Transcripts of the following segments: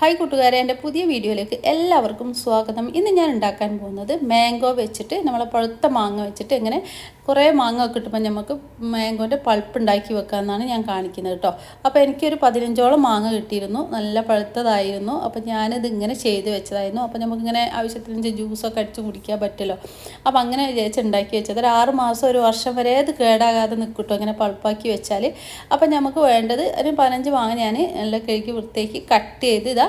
Hi കൂട്ടുകാരെ എന്റെ പുതിയ വീഡിയോയിലേക്ക് എല്ലാവർക്കും സ്വാഗതം. ഇന്ന് ഞാൻ ഉണ്ടാക്കാൻ പോകുന്നത് മാംഗോ വെച്ചിട്ട് നമ്മളെ പഴുത്ത മാങ്ങ വെച്ചിട്ട് ഇങ്ങനെ കുറേ മാങ്ങ കിട്ടുമ്പോൾ നമുക്ക് മാംഗോന്റെ പൾപ്പ് ഉണ്ടാക്കി വെക്കാമെന്നാണ് ഞാൻ കാണിക്കുന്നത് കേട്ടോ. അപ്പോൾ എനിക്കൊരു പതിനഞ്ചോളം മാങ്ങ കിട്ടിയിരുന്നു നല്ല പഴുത്തതായിരുന്നു. അപ്പോൾ ഞാനിത് ഇങ്ങനെ ചെയ്ത് വെച്ചതായിരുന്നു. അപ്പോൾ നമുക്കിങ്ങനെ ആവശ്യത്തിന് ജ്യൂസൊക്കെ അടിച്ച് കുടിക്കാൻ പറ്റുമല്ലോ. അപ്പോൾ അങ്ങനെ വിചാരിച്ച് ഉണ്ടാക്കി വെച്ചത്. ഒരു ആറ് മാസം ഒരു വർഷം വരെ ഇത് കേടാകാതെ നിൽക്കട്ടോ ഇങ്ങനെ പൾപ്പാക്കി വെച്ചാൽ. അപ്പോൾ നമുക്ക് വേണ്ടത് ഒരു പതിനഞ്ച് മാങ്ങ ഞാൻ നല്ല കഴുകി വൃത്തിയാക്കി കട്ട് ചെയ്ത് ഇതാ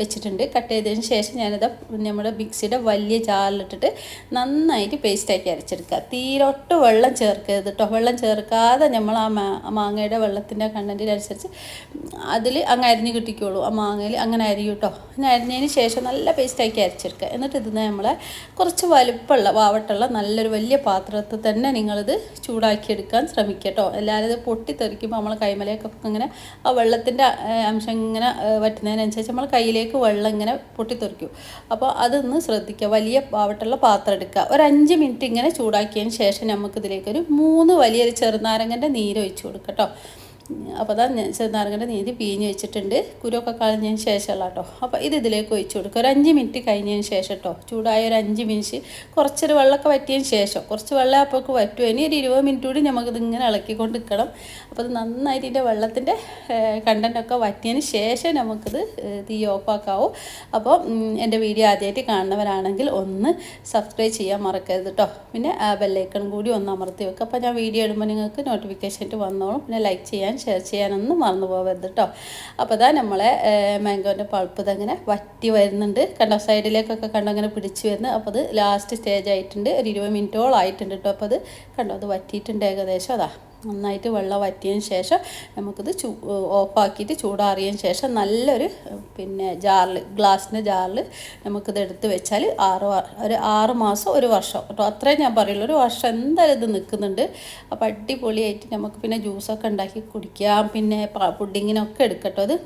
വെച്ചിട്ടുണ്ട്. കട്ട് ചെയ്തതിന് ശേഷം ഞാനത് നമ്മുടെ മിക്സിയുടെ വലിയ ജാറിലിട്ടിട്ട് നന്നായിട്ട് പേസ്റ്റാക്കി അരച്ചെടുക്കുക. തീരൊട്ട് വെള്ളം ചേർക്കരുത് കേട്ടോ വെള്ളം ചേർക്കാതെ നമ്മൾ ആ മാങ്ങയുടെ വെള്ളത്തിന്റെ കണ്ടന്റിനനുസരിച്ച് അതിൽ അങ്ങ് അരിഞ്ഞ് കിട്ടിക്കോളൂ. ആ മാങ്ങയിൽ അങ്ങനെ അരിയും കേട്ടോ അങ്ങനെ അരിഞ്ഞതിന് ശേഷം നല്ല പേസ്റ്റാക്കി അരച്ചെടുക്കുക. എന്നിട്ട് ഇതിന് നമ്മളെ കുറച്ച് വലുപ്പമുള്ള വാവട്ടുള്ള നല്ലൊരു വലിയ പാത്രത്തിൽ തന്നെ നിങ്ങളിത് ചൂടാക്കിയെടുക്കാൻ ശ്രമിക്കുക കേട്ടോ എല്ലാവരും ഇത് പൊട്ടിത്തെറിക്കുമ്പോൾ നമ്മൾ കൈമലയൊക്കെ ഇങ്ങനെ ആ വെള്ളത്തിന്റെ അംശം ഇങ്ങനെ വറ്റുന്നതിനനുസരിച്ച് നമ്മൾ കയ്യിലേക്ക് വെള്ളം ഇങ്ങനെ പൊട്ടിത്തെറിക്കും. അപ്പോൾ അതൊന്ന് ശ്രദ്ധിക്കുക. വലിയ പാവട്ടുള്ള പാത്രം എടുക്കുക. ഒരു അഞ്ച് മിനിറ്റ് ഇങ്ങനെ ചൂടാക്കിയതിന് ശേഷം നമുക്കിതിലേക്കൊരു മൂന്ന് വലിയൊരു ചെറുനാരങ്ങന്റെ നീര് ഒഴിച്ച് കൊടുക്കാം കേട്ടോ അപ്പോൾ അതാ ചെറുനാരങ്ങന്റെ നീതി പിഴിഞ്ഞ് വെച്ചിട്ടുണ്ട്. കുരുവൊക്കെ കളഞ്ഞതിന് ശേഷമുള്ള കേട്ടോ അപ്പോൾ ഇത് ഇതിലേക്ക് ഒഴിച്ചു കൊടുക്കുക ഒരു അഞ്ച് മിനിറ്റ് കഴിഞ്ഞതിന് ശേഷം കേട്ടോ ചൂടായ ഒരു അഞ്ച് മിനിറ്റ് കുറച്ചൊരു വെള്ളമൊക്കെ വറ്റിയതിന് ശേഷം. കുറച്ച് വെള്ളം അപ്പോഴൊക്കെ വറ്റും. ഇനി ഒരു ഇരുപത് മിനിറ്റ് കൂടി നമുക്കിത് ഇങ്ങനെ ഇളക്കിക്കൊണ്ട് നിൽക്കണം അപ്പോൾ അത് നന്നായിട്ട് ഇതിന്റെ വെള്ളത്തിന്റെ കണ്ടന്റൊക്കെ വറ്റിയതിന് ശേഷം നമുക്കിത് തീ ഓഫാക്കാവും. അപ്പോൾ എന്റെ വീഡിയോ ആദ്യമായിട്ട് കാണുന്നവരാണെങ്കിൽ ഒന്ന് സബ്സ്ക്രൈബ് ചെയ്യാൻ മറക്കരുത് കേട്ടോ പിന്നെ ആ ബെല്ലൈക്കൺ കൂടി ഒന്ന് അമർത്തി വെക്കുക അപ്പോൾ ഞാൻ വീഡിയോ ഇടുമ്പോൾ നിങ്ങൾക്ക് നോട്ടിഫിക്കേഷൻ വന്നോളും. പിന്നെ ലൈക്ക് ചെയ്യാൻ ഷെയർ ചെയ്യാനൊന്നും മറന്നു പോകരുത് കേട്ടോ അപ്പോൾ അതാ നമ്മളെ മാംഗോന്റെ പൾപ്പ് ഇതങ്ങനെ വറ്റി വരുന്നുണ്ട്. കണ്ടോ സൈഡിലേക്കൊക്കെ കണ്ടോ അങ്ങനെ പിടിച്ച് വരുന്നത് അപ്പോൾ അത് ലാസ്റ്റ് സ്റ്റേജ് ആയിട്ടുണ്ട്. ഒരു ഇരുപത് മിനിറ്റോളം ആയിട്ടുണ്ട് കേട്ടോ അപ്പോൾ അത് കണ്ടോ അത് വറ്റിയിട്ടുണ്ട് ഏകദേശം. അതാ. നന്നായിട്ട് വെള്ളം വറ്റിയതിന് ശേഷം നമുക്കിത് ചൂ ഓഫാക്കിയിട്ട് ചൂടാറിയതിന് ശേഷം നല്ലൊരു പിന്നെ ജാറിൽ ഗ്ലാസിന്റെ ജാറിൽ നമുക്കിത് എടുത്ത് വെച്ചാൽ ആറ് ഒരു ആറ് മാസം ഒരു വർഷം. കേട്ടോ അത്രയും ഞാൻ പറയുള്ളൂ. ഒരു വർഷം എന്തായാലും ഇത് നിൽക്കുന്നുണ്ട്. അപ്പോൾ അടിപൊളിയായിട്ട് നമുക്ക് പിന്നെ ജ്യൂസൊക്കെ ഉണ്ടാക്കി കുടിക്കാം. പിന്നെ പുഡിങ്ങിനൊക്കെ എടുക്കട്ടോ അത്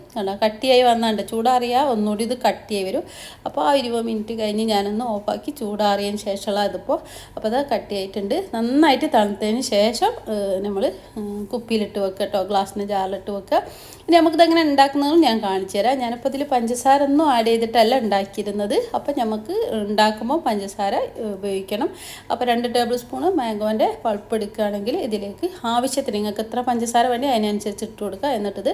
കട്ടിയായി വന്നാണ്ട് ചൂടാറിയാൽ ഒന്നുകൂടി ഇത് കട്ടിയായി വരും. അപ്പോൾ ആ ഇരുപത് മിനിറ്റ് കഴിഞ്ഞ് ഞാനൊന്ന് ഓഫാക്കി ചൂടാറിയതിന് ശേഷമുള്ള അതിപ്പോൾ അപ്പോൾ അത് കട്ടിയായിട്ടുണ്ട്. നന്നായിട്ട് തണുത്തതിന് ശേഷം നമ്മൾ കുപ്പിയിലിട്ട് വെക്കുക കേട്ടോ ഗ്ലാസ്സിന് ജാറിലിട്ട് വെക്കുക ഇനി നമുക്കിത് എങ്ങനെ ഉണ്ടാക്കുന്നതും ഞാൻ കാണിച്ചു തരാം. ഞാനിപ്പോൾ ഇതിൽ പഞ്ചസാര ഒന്നും ആഡ് ചെയ്തിട്ടല്ല ഉണ്ടാക്കിയിരുന്നത്. അപ്പം നമുക്ക് ഉണ്ടാക്കുമ്പോൾ പഞ്ചസാര ഉപയോഗിക്കണം. അപ്പോൾ രണ്ട് ടേബിൾ സ്പൂണ് മാംഗോന്റെ പൾപ്പ് എടുക്കുകയാണെങ്കിൽ ഇതിലേക്ക് ആവശ്യത്തിന് നിങ്ങൾക്ക് എത്ര പഞ്ചസാര വേണ്ടി അതിനനുസരിച്ച് ഇട്ട് കൊടുക്കുക. എന്നിട്ടിത്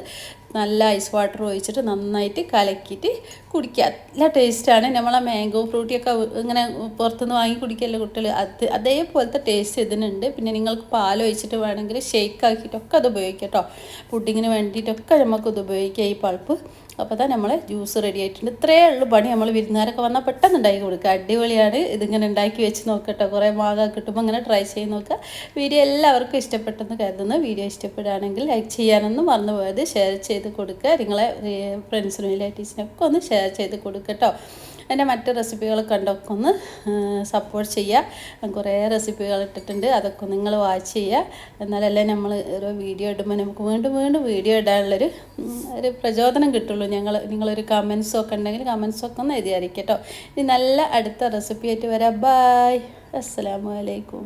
നല്ല ഐസ് വാട്ടർ ഒഴിച്ചിട്ട് നന്നായിട്ട് കലക്കിയിട്ട് കുടിക്കുക. നല്ല ടേസ്റ്റാണ് നമ്മളെ മാംഗോ ഫ്രൂട്ടിയൊക്കെ ഇങ്ങനെ പുറത്തുനിന്ന് വാങ്ങി കുടിക്കല്ലേ കുട്ടികൾ അത് അതേപോലത്തെ ടേസ്റ്റ് ഇതിനുണ്ട്. പിന്നെ നിങ്ങൾക്ക് പാൽ ഒഴിച്ചിട്ട് വേണമെങ്കിൽ ഷെയ്ക്ക് ആക്കിയിട്ടൊക്കെ അത് ഉപയോഗിക്കാം കേട്ടോ പുഡിങ്ങിന് വേണ്ടിയിട്ടൊക്കെ ഇത് ഉപയോഗിക്കാം ഈ പൾപ്പ്. അപ്പോൾ തന്നെ നമ്മൾ ജ്യൂസ് റെഡി ആയിട്ടുണ്ട്. ഇത്രയേ ഉള്ളൂ പണി. നമ്മൾ വിരുന്നുകാരൊക്കെ വന്നാൽ പെട്ടെന്ന് ഉണ്ടാക്കി കൊടുക്കുക. അടിപൊളിയാണ്. ഇതിങ്ങനെ ഉണ്ടാക്കി വെച്ച് നോക്കട്ടോ. കുറേ മാങ്ങ കിട്ടുമ്പോൾ അങ്ങനെ ട്രൈ ചെയ്ത് നോക്കുക. വീഡിയോ എല്ലാവർക്കും ഇഷ്ടപ്പെട്ടെന്ന് കരുതുന്നു. വീഡിയോ ഇഷ്ടപ്പെടുകയാണെങ്കിൽ ലൈക്ക് ചെയ്യാനൊന്നും മറന്നു പോയത് ഷെയർ ചെയ്ത് കൊടുക്കുക. നിങ്ങളെ ഫ്രണ്ട്സിനും റിലേറ്റീവ്സിനൊക്കെ ഒന്ന് ഷെയർ ചെയ്ത് കൊടുക്കുക കേട്ടോ എന്റെ മറ്റു റെസിപ്പികൾ കണ്ടൊക്കെ ഒന്ന് സപ്പോർട്ട് ചെയ്യുക കുറേ റെസിപ്പികൾ ഇട്ടിട്ടുണ്ട്. അതൊക്കെ നിങ്ങൾ വാച്ച് ചെയ്യുക. എന്നാലല്ലേ നമ്മൾ ഒരു വീഡിയോ ഇടുമ്പോൾ നമുക്ക് വീണ്ടും വീണ്ടും വീഡിയോ ഇടാനുള്ളൊരു ഒരു പ്രചോദനം കിട്ടുള്ളൂ. ഞങ്ങൾ നിങ്ങളൊരു കമൻസൊക്കെ ഉണ്ടെങ്കിൽ കമൻസൊക്കെ ഒന്ന് എഴുതിയായിരിക്കും കേട്ടോ. ഇനി നല്ല അടുത്ത റെസിപ്പി ആയിട്ട് വരാം. ബായ് അസ്സലാമു അലൈക്കും